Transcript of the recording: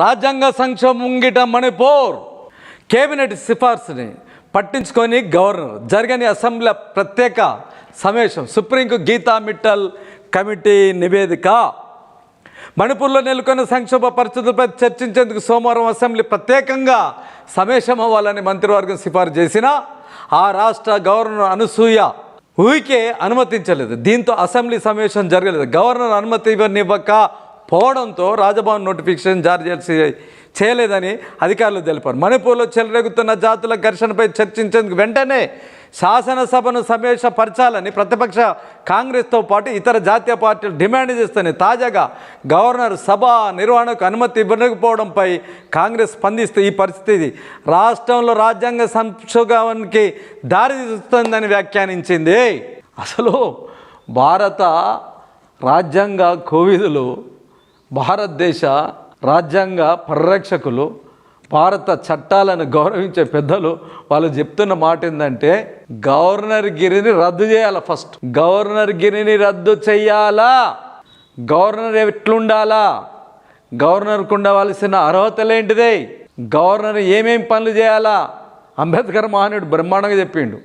రాజ్యాంగ సంక్షోభం ముంగిట మణిపూర్. కేబినెట్ సిఫార్సుని పట్టించుకొని గవర్నర్ జరగని అసెంబ్లీ ప్రత్యేక సమావేశం సుప్రీంకు గీతా మిట్టల్ కమిటీ నివేదిక. మణిపూర్లో నెలకొన్న సంక్షోభ పరిస్థితులపై చర్చించేందుకు సోమవారం అసెంబ్లీ ప్రత్యేకంగా సమావేశం అవ్వాలని మంత్రివర్గం సిఫార్సు చేసిన ఆ రాష్ట్ర గవర్నర్ అనసూయ ఊరికే అనుమతించలేదు. దీంతో అసెంబ్లీ సమావేశం జరగలేదు. గవర్నర్ అనుమతి ఇవ్వనివ్వక పోవడంతో రాజభవన్ నోటిఫికేషన్ జారీ చేసి చేయలేదని అధికారులు తెలిపారు. మణిపూర్లో చెలరేగుతున్న జాతుల ఘర్షణపై చర్చించేందుకు వెంటనే శాసనసభను సమావేశపరచాలని ప్రతిపక్ష కాంగ్రెస్తో పాటు ఇతర జాతీయ పార్టీలు డిమాండ్ చేస్తున్నాయి తాజాగా గవర్నర్ సభ నిర్వహణకు అనుమతి ఇవ్వకపోవడంపై కాంగ్రెస్ స్పందిస్తూ ఈ పరిస్థితి రాష్ట్రంలో రాజ్యాంగ సంక్షోభానికి దారితీస్తుందని వ్యాఖ్యానించింది. అసలు భారత రాజ్యాంగ కోవిదులు భారతదేశ రాజ్యాంగ పరిరక్షకులు భారత చట్టాలను గౌరవించే పెద్దలు వాళ్ళు చెప్తున్న మాట ఏంటంటే గవర్నర్ గిరిని రద్దు చేయాలా ఫస్ట్? గవర్నర్ గిరిని రద్దు చెయ్యాలా? గవర్నర్ ఎట్లుండాలా? గవర్నర్కు ఉండవలసిన అర్హతలు ఏంటిదే గవర్నర్ ఏమేమి పనులు చేయాలా? అంబేద్కర్ మహానుడు బ్రహ్మాండంగా చెప్పిండు.